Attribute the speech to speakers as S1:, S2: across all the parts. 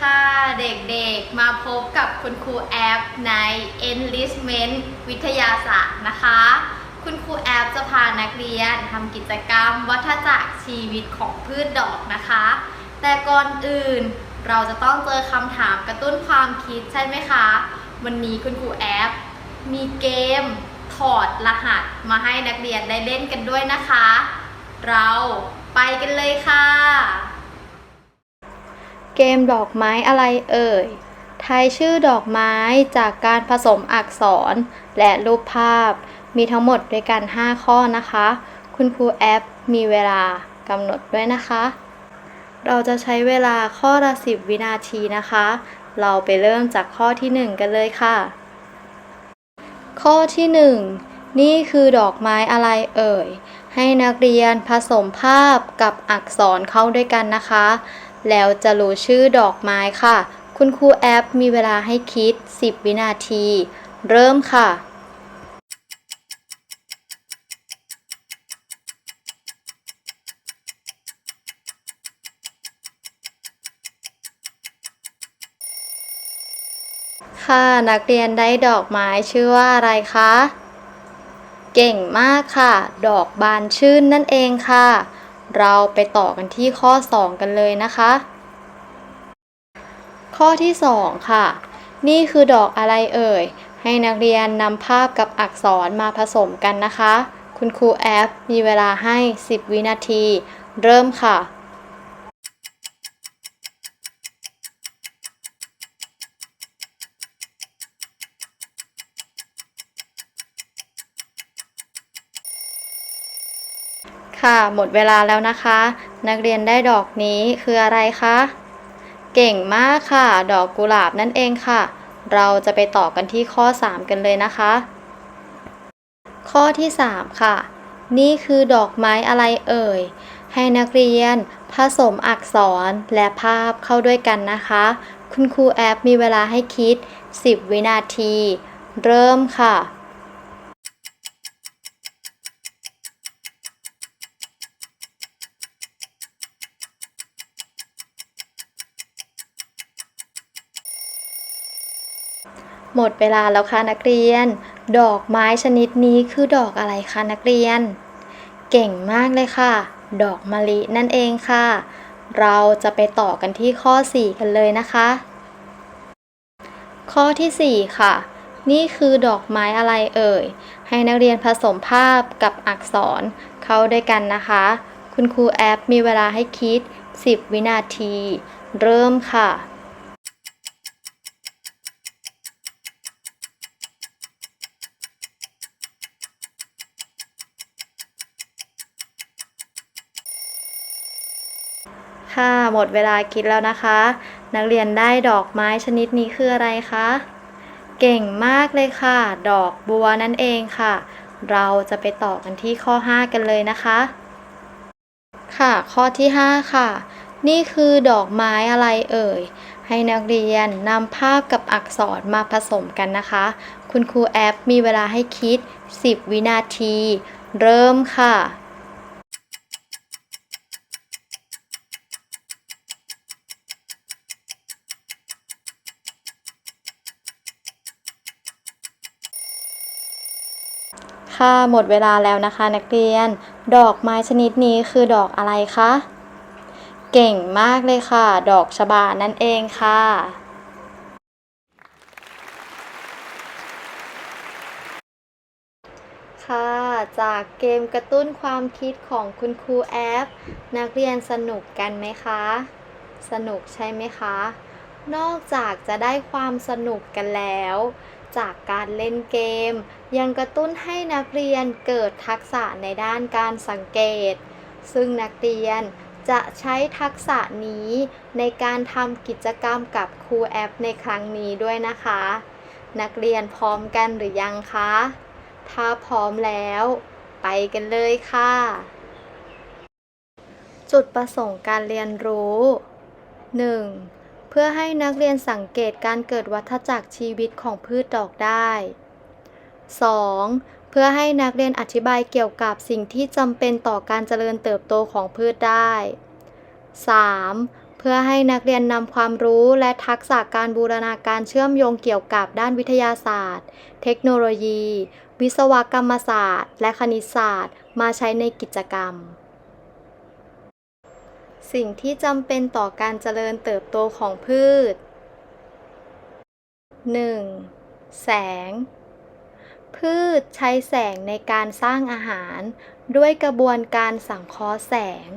S1: ค่ะเด็กๆ มาพบกับคุณครูแอปใน Enlistment วิทยาศาสตร์นะคะ คุณครูแอปจะพานักเรียนทำกิจกรรมวัฏจักรชีวิตของพืชดอกนะคะ แต่ก่อนอื่นเราจะต้องเจอคำถามกระตุ้นความคิดใช่ไหมคะ วันนี้คุณครูแอป มีเกมถอดรหัสมาให้นักเรียนได้เล่นกันด้วยนะคะ เราไปกันเลยค่ะ เกมดอกไม้อะไรเอ่ย ทายชื่อดอกไม้จากการผสมอักษรและรูปภาพ มีทั้งหมดด้วยกัน 5 ข้อนะคะ คุณครูแอปมีเวลากำหนดด้วยนะคะ เราจะใช้เวลาข้อละ 10 วินาทีนะคะ เราไปเริ่มจากข้อที่ 1 กันเลยค่ะ ข้อที่ 1 นี่คือดอกไม้อะไรเอ่ย ให้นักเรียนผสมภาพกับอักษรเข้าด้วยกันนะคะ แล้วจะรู้ชื่อดอกไม้ค่ะ คุณครูแอปมีเวลาให้คิด 10 วินาที เริ่มค่ะค่ะนักเรียนได้ดอกไม้ชื่อว่าอะไรคะ เก่งมากค่ะ ดอกบานชื่นนั่นเองค่ะ เราไปต่อกันที่ข้อ 2 กันเลยนะคะ ข้อที่ 2 ค่ะ นี่คือดอกอะไรเอ่ย ให้นักเรียนนำภาพกับอักษรมาผสมกันนะคะ คุณครูแอปมีเวลาให้ 10 วินาที เริ่มค่ะ ค่ะ หมดเวลาแล้วนะคะ นักเรียนได้ดอกนี้คืออะไรคะ เก่งมากค่ะ ดอกกุหลาบนั่นเองค่ะ เราจะไปต่อกันที่ข้อ 3 กันเลยนะคะ ข้อที่ 3 ค่ะ นี่คือดอกไม้อะไรเอ่ย ให้นักเรียนผสมอักษรและภาพเข้าด้วยกันนะคะ คุณครูแอปมีเวลาให้คิด 10 วินาที เริ่มค่ะ หมดเวลาแล้วค่ะนักเรียน ดอกไม้ชนิดนี้คือดอกอะไรคะนักเรียน เก่งมากเลยค่ะ ดอกมะลินั่นเองค่ะ เราจะไปต่อกันที่ข้อ 4 กันเลยนะคะ ข้อทีสี่4 ค่ะ นี่คือดอกไม้อะไรเอ่ย ให้นักเรียนผสมภาพกับอักษรเข้าด้วยกันนะคะ คุณครูแอปมีเวลาให้คิด 10 วินาที เริ่มค่ะ ค่ะ หมดเวลาคิดแล้วนะคะ นักเรียนได้ดอกไม้ชนิดนี้คืออะไรคะ เก่งมากเลยค่ะ ดอกบัวนั่นเองค่ะ เราจะไปต่อกันที่ข้อ 5 กันเลยนะคะ ค่ะ ข้อที่ 5 ค่ะ นี่คือดอกไม้อะไรเอ่ย ให้นักเรียนนำภาพกับอักษรมาผสมกันนะคะ คุณครูแอปมีเวลาให้คิด 10 วินาที เริ่มค่ะ ค่ะ หมดเวลาแล้วนะคะนักเรียน ดอกไม้ชนิดนี้คือดอกอะไรคะ เก่งมากเลยค่ะ ดอกชบานั่นเองค่ะ ค่ะ จากเกมกระตุ้นความคิดของคุณครูแอปนักเรียนสนุกกันไหมคะ สนุกใช่ไหมคะ นอกจากจะได้ความสนุกกันแล้ว จากการเล่นเกม ยังกระตุ้นให้นักเรียนเกิดทักษะในด้านการสังเกต ซึ่งนักเรียนจะใช้ทักษะนี้ในการทำกิจกรรมกับครูแอปในครั้งนี้ด้วยนะคะ นักเรียนพร้อมกันหรือยังคะ ถ้าพร้อมแล้ว ไปกันเลยค่ะ จุดประสงค์การเรียนรู้ 1. เพื่อให้นักเรียนสังเกตการเกิดวัฏจักรชีวิตของพืชดอกได้ 2. เพื่อให้นักเรียนอธิบายเกี่ยวกับสิ่งที่จำเป็นต่อการเจริญเติบโตของพืชได้ 3. เพื่อให้นักเรียนนำความรู้และทักษะการบูรณาการเชื่อมโยงเกี่ยวกับด้านวิทยาศาสตร์ เทคโนโลยี วิศวกรรมศาสตร์ และคณิตศาสตร์ มาใช้ในกิจกรรม สิ่งที่จำเป็นต่อการเจริญเติบโตของพืช 1. แสง พืชใช้แสงในการสร้างอาหาร ด้วยกระบวนการสังเคราะห์แสง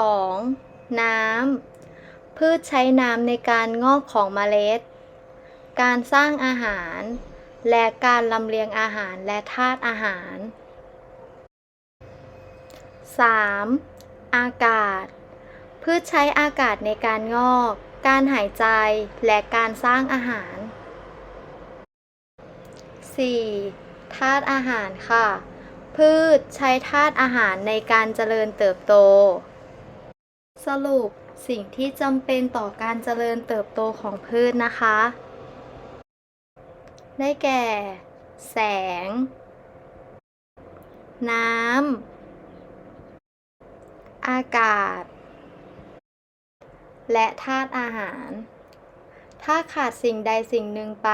S1: 2. น้ำ พืชใช้น้ำในการงอกของเมล็ด การสร้างอาหาร และการลำเลียงอาหารและธาตุอาหาร 3. อากาศ พืชใช้อากาศในการงอก การหายใจ และการสร้างอาหาร 4. ธาตุอาหารค่ะ พืชใช้ธาตุอาหารในการเจริญเติบโต สรุปสิ่งที่จำเป็นต่อการเจริญเติบโตของพืชนะคะ ได้แก่ แสง น้ำ อากาศ และธาตุอาหาร ถ้าขาดสิ่งใดสิ่งหนึ่งไป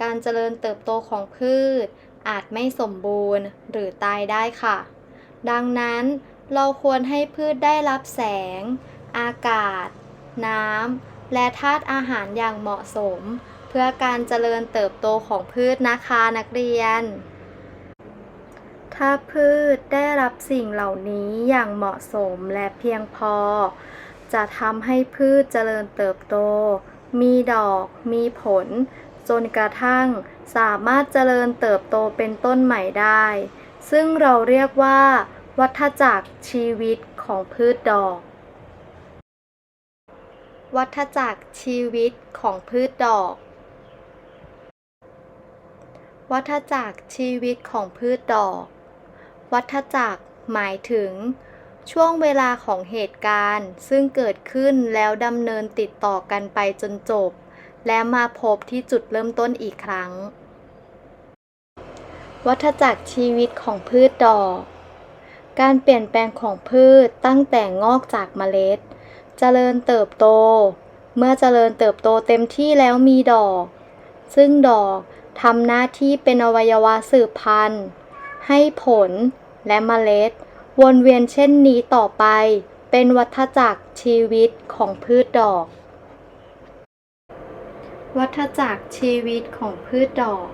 S1: การเจริญเติบโตของพืช อาจไม่สมบูรณ์หรือตายได้ค่ะ ดังนั้นเราควรให้พืชได้รับแสง อากาศ น้ำ และธาตุอาหารอย่างเหมาะสม เพื่อการเจริญเติบโตของพืชนะคะนักเรียน ถ้าพืชได้รับสิ่งเหล่านี้อย่างเหมาะสมและเพียงพอ จะทำให้พืชเจริญเติบโต มีดอก มีผล จนกระทั่งสามารถเจริญเติบโตเป็นต้นใหม่ได้ ซึ่งเราเรียกว่า วัฏจักรชีวิตของพืชดอก วัฏจักรชีวิตของพืชดอกวัฏจักรชีวิตของพืชดอก วัฏจักรหมายถึง ช่วงเวลาของเหตุการณ์ ซึ่งเกิดขึ้นแล้วดำเนินติดต่อกันไปจนจบ และมาพบที่จุดเริ่มต้นอีกครั้ง วัฏจักรชีวิตของพืชดอก การเปลี่ยนแปลงของพืชตั้งแต่งอกจากเมล็ดเจริญเติบโต เมื่อเจริญเติบโตเต็มที่แล้วมีดอก ซึ่งดอกทำหน้าที่เป็นอวัยวะสืบพันธุ์ ให้ผลและเมล็ด วนเวียนเช่นนี้ต่อไป เป็นวัฏจักรชีวิตของพืชดอก วัฏจักรชีวิตของพืชดอก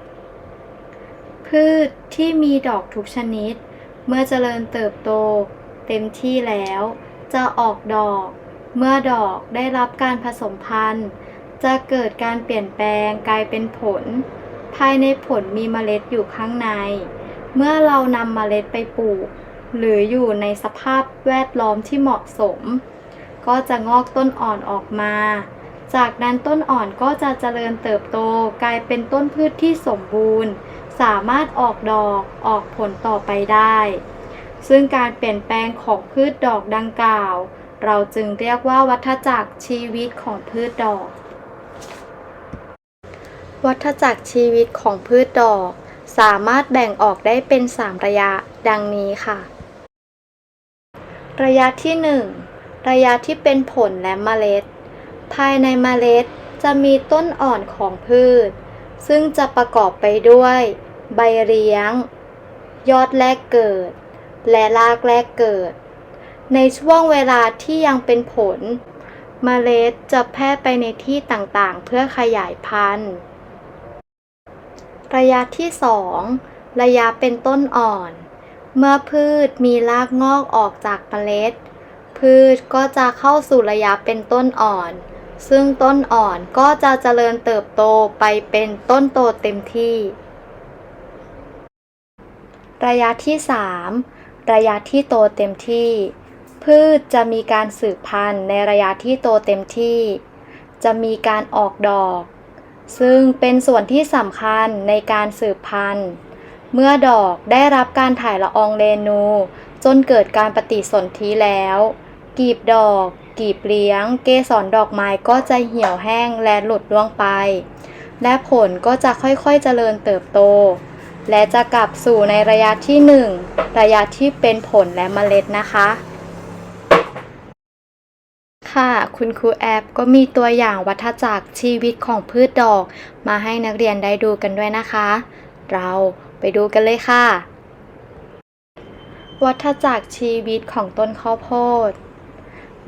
S1: พืชที่มีดอกทุกชนิด เมื่อเจริญเติบโต เต็มที่แล้ว จะออกดอก เมื่อดอกได้รับการผสมพันธุ์ จะเกิดการเปลี่ยนแปลงกลายเป็นผล ภายในผลมีเมล็ดอยู่ข้างใน เมื่อเรานำเมล็ดไปปลูก หรืออยู่ในสภาพแวดล้อมที่เหมาะสม ก็จะงอกต้นอ่อนออกมา จากนั้นต้นอ่อนก็จะเจริญเติบโตกลายเป็นต้นพืชที่สมบูรณ์ สามารถออกดอกออกผลต่อไปได้ ซึ่งการเปลี่ยนแปลงของพืชดอกดังกล่าว เราจึงเรียกว่าวัฏจักรชีวิตของพืชดอก วัฏจักรชีวิตของพืชดอก สามารถแบ่งออกได้เป็น 3 ระยะ ดังนี้ค่ะ ระยะที่ 1 ระยะที่เป็นผลและเมล็ด ภายในเมล็ดจะมีต้นอ่อนของพืช ซึ่งจะประกอบไปด้วย ใบเลี้ยง ยอดแรกเกิด และรากแรกเกิด ในช่วงเวลาที่ยังเป็นผล เมล็ดจะแพร่ไปในที่ต่างๆ เพื่อขยายพันธุ์ ระยะที่ 2 ระยะเป็นต้นอ่อน เมื่อพืชมีรากงอกออกจากเมล็ด พืชก็จะเข้าสู่ระยะเป็นต้นอ่อน ซึ่งต้นอ่อนก็จะเจริญเติบโตไปเป็นต้นโตเต็มที่ ระยะที่ 3 ระยะที่โตเต็มที่ พืชจะมีการสืบพันธุ์ในระยะที่โตเต็มที่ จะมีการออกดอก ซึ่งเป็นส่วนที่สำคัญในการสืบพันธุ์ เมื่อดอกได้รับการถ่ายละอองเรนู จนเกิดการปฏิสนธิแล้ว กีบดอก กีบเลี้ยง เกสรดอกไม้ก็จะเหี่ยวแห้งและหลุดร่วงไป และผลก็จะค่อยๆเจริญเติบโต และจะกลับสู่ในระยะที่ 1 ระยะที่เป็นผลและเมล็ดนะคะ ค่ะ คุณครูแอปก็มีตัวอย่างวัฏจักรชีวิตของพืชดอก มาให้นักเรียนได้ดูกันด้วยนะคะ เราไปดูกันเลยค่ะ วัฏจักรชีวิตของต้นข้าวโพด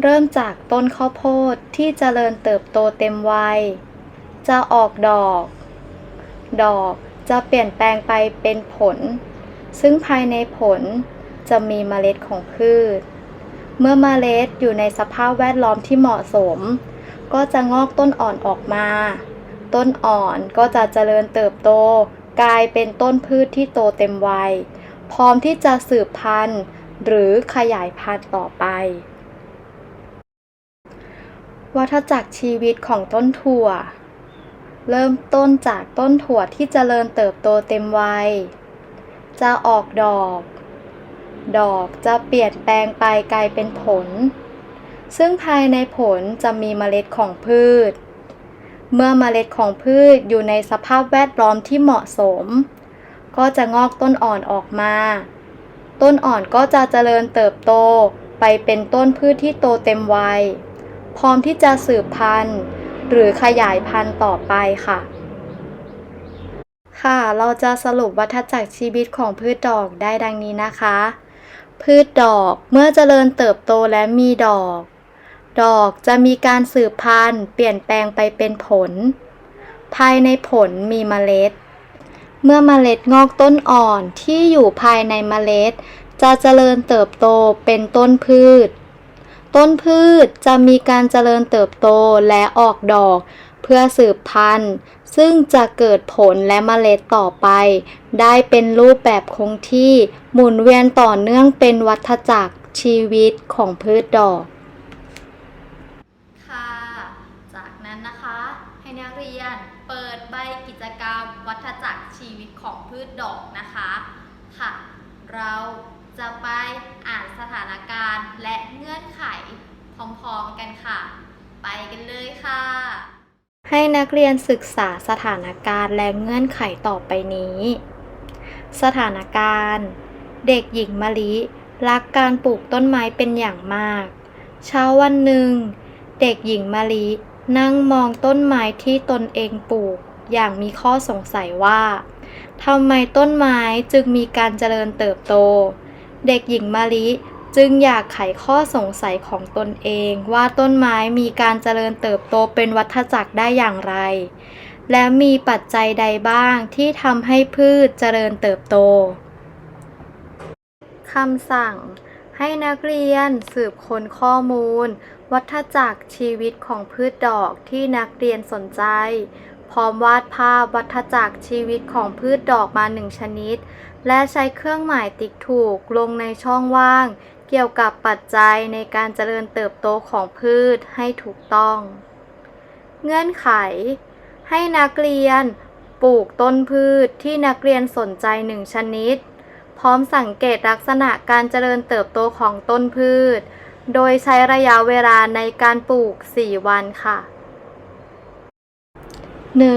S1: เริ่มจากต้นข้าวโพดที่เจริญเติบโตเต็มวัย จะออกดอก ดอกจะเปลี่ยนแปลงไปเป็นผล ซึ่งภายในผลจะมีเมล็ดของพืช เมื่อเมล็ดอยู่ในสภาพแวดล้อมที่เหมาะสม ก็จะงอกต้นอ่อนออกมา ต้นอ่อนก็จะเจริญเติบโต กลายเป็นต้นพืชที่โตเต็มวัย พร้อมที่จะสืบพันธุ์ หรือขยายพันธุ์ต่อไป วัฏจักรชีวิตของต้นถั่ว เริ่มต้นจากต้นถั่วที่เจริญเติบโตเต็มวัย จะออกดอก ดอกจะเปลี่ยนแปลงไปกลายเป็นผล ซึ่งภายในผลจะมีเมล็ดของพืช เมื่อเมล็ดของพืชอยู่ในสภาพแวดล้อมที่เหมาะสม ก็จะงอกต้นอ่อนออกมา ต้นอ่อนก็จะเจริญเติบโตไปเป็นต้นพืชที่โตเต็มวัย พร้อมที่จะสืบพันธุ์ หรือขยายพันธุ์ต่อไปค่ะค่ะ เราจะสรุปวัฏจักรชีวิตของพืชดอกได้ดังนี้นะคะ พืชดอกเมื่อเจริญเติบโตและมีดอก ดอกจะมีการสืบพันธุ์เปลี่ยนแปลงไปเป็นผล ภายในผลมีเมล็ด เมื่อเมล็ดงอกต้นอ่อนที่อยู่ภายในเมล็ด จะเจริญเติบโตเป็นต้นพืช ต้นพืชจะมีการเจริญเติบโตและออกดอก เพื่อสืบพันธุ์ ซึ่งจะเกิดผลและเมล็ดต่อไป ได้เป็นรูปแบบคงที่ หมุนเวียนต่อเนื่องเป็นวัฏจักรชีวิตของพืชดอก ค่ะ จากนั้นนะคะ ให้นักเรียนเปิดใบกิจกรรม วัฏจักรชีวิตของพืชดอกนะคะ ค่ะ เราจะไปอ่านสถานการณ์และเงื่อนไขพร้อมๆกันค่ะ ไปกันเลยค่ะ ให้นักเรียนศึกษาสถานการณ์และเงื่อนไขต่อไปนี้ สถานการณ์ เด็กหญิงมะลิ รักการปลูกต้นไม้เป็นอย่างมาก เช้าวันหนึ่ง เด็กหญิงมะลินั่งมองต้นไม้ที่ตนเองปลูก อย่างมีข้อสงสัยว่าทำไมต้นไม้จึงมีการเจริญเติบโต เด็กหญิงมะลิ จึงอยากไขข้อสงสัยของตนเอง ว่าต้นไม้มีการเจริญเติบโตเป็นวัฏจักรได้อย่างไร และมีปัจจัยใดบ้างที่ทำให้พืชเจริญเติบโตคำสั่งให้นักเรียนสืบค้นข้อมูล วัฏจักรชีวิตของพืชดอกที่นักเรียนสนใจ พร้อมวาดภาพวัฏจักรชีวิตของพืชดอกมาหนึ่งชนิด และใช้เครื่องหมายติ๊กถูกลงในช่องว่าง กี่ยวกับปัจจัยในการเจริญเติบโตของพืชให้ถูกต้อง เงื่อนไข ให้นักเรียนปลูกต้นพืชที่นักเรียนสนใจหนึ่งชนิด พร้อมสังเกตลักษณะการเจริญเติบโตของต้นพืช โดยใช้ระยะเวลาในการปลูก 4 วันค่ะ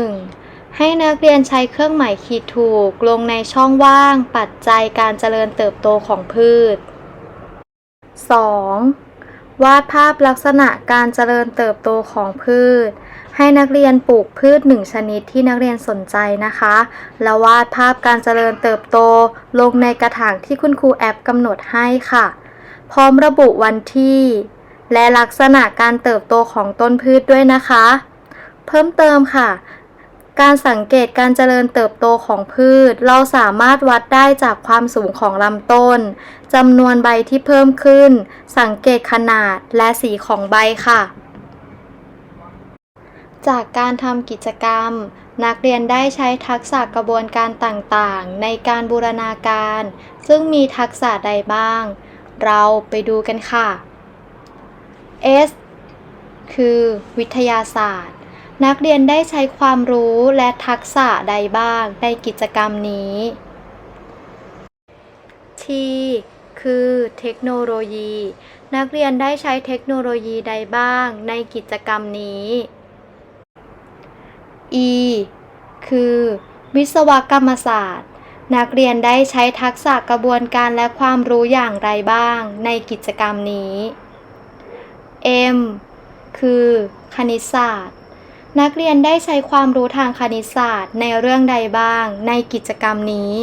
S1: 1. ให้นักเรียนใช้เครื่องหมายขีดถูกลงในช่องว่าง ปัจจัยการเจริญเติบโตของพืช 2. วาดภาพลักษณะการเจริญเติบโตของพืช ให้นักเรียนปลูกพืชหนึ่งชนิดที่นักเรียนสนใจนะคะ แล้ววาดภาพการเจริญเติบโตลงในกระถางที่คุณครูแอปกำหนดให้ค่ะ พร้อมระบุวันที่ และลักษณะการเติบโตของต้นพืชด้วยนะคะ เพิ่มเติมค่ะ การสังเกตการเจริญเติบโตของพืช เราสามารถวัดได้จากความสูงของลำต้นจำนวนใบที่เพิ่มขึ้น สังเกตขนาดและสีของใบค่ะ จากการทำกิจกรรม นักเรียนได้ใช้ทักษะกระบวนการต่างๆ ในการบูรณาการ ซึ่งมีทักษะใดบ้าง เราไปดูกันค่ะ S คือวิทยาศาสตร์ นักเรียนได้ใช้ความรู้และทักษะใดบ้างในกิจกรรมนี้ T คือเทคโนโลยี นักเรียนได้ใช้เทคโนโลยีใดบ้างในกิจกรรมนี้ E คือวิศวกรรมศาสตร์ นักเรียนได้ใช้ทักษะกระบวนการและความรู้อย่างไรบ้างในกิจกรรมนี้ M คือคณิตศาสตร์ นักเรียนได้ใช้ความรู้ทางคณิตศาสตร์ในเรื่องใดบ้างในกิจกรรมนี้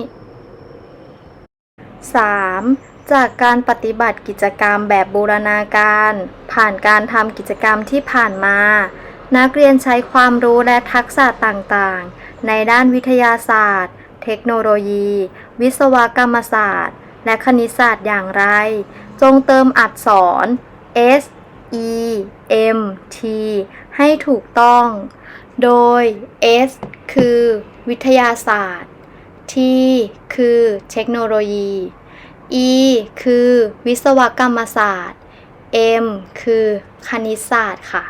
S1: 3. จากการปฏิบัติกิจกรรมแบบบูรณาการ ผ่านการทำกิจกรรมที่ผ่านมา นักเรียนใช้ความรู้และทักษะต่างๆ ในด้านวิทยาศาสตร์ เทคโนโลยี วิศวกรรมศาสตร์ และคณิตศาสตร์อย่างไร จงเติมอักษร S E M T ให้ถูกต้อง โดย S คือวิทยาศาสตร์ T คือเทคโนโลยี E คือวิศวกรรมศาสตร์ M คือคณิตศาสตร์ค่ะ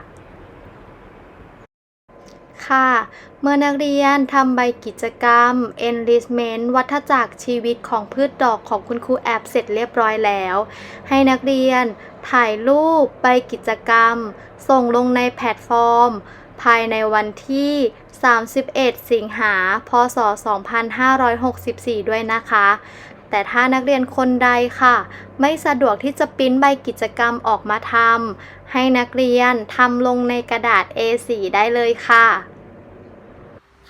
S1: ค่ะ เมื่อนักเรียนทำใบกิจกรรม enlistment วัฏจักรชีวิตของพืชดอกของคุณครูแอบเสร็จเรียบร้อยแล้ว ให้นักเรียน ถ่ายรูปใบกิจกรรม ส่งลงในแพลตฟอร์ม ภายในวันที่ 31 สิงหา พศ 2564 ด้วยนะคะ แต่ถ้านักเรียนคนใดค่ะ ไม่สะดวกที่จะปิ้นใบกิจกรรมออกมาทำให้นักเรียนทำลงในกระดาษ A4 ได้เลยค่ะ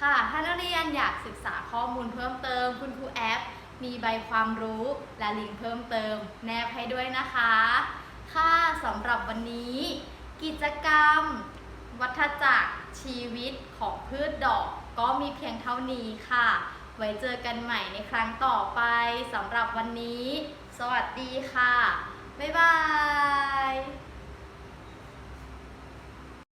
S1: ค่ะถ้านักเรียนอยากศึกษาข้อมูลเพิ่มเติม คุณครูแอป มีใบความรู้และลิงก์เพิ่มเติม แนบให้ด้วยนะคะ ค่ะสำหรับวันนี้ กิจกรรม วัฏจักรชีวิตของพืชดอกก็มีเพียงเท่านี้ค่ะ ไว้เจอกันใหม่ในครั้งต่อไปสำหรับวันนี้ สวัสดีค่ะ บ๊ายบาย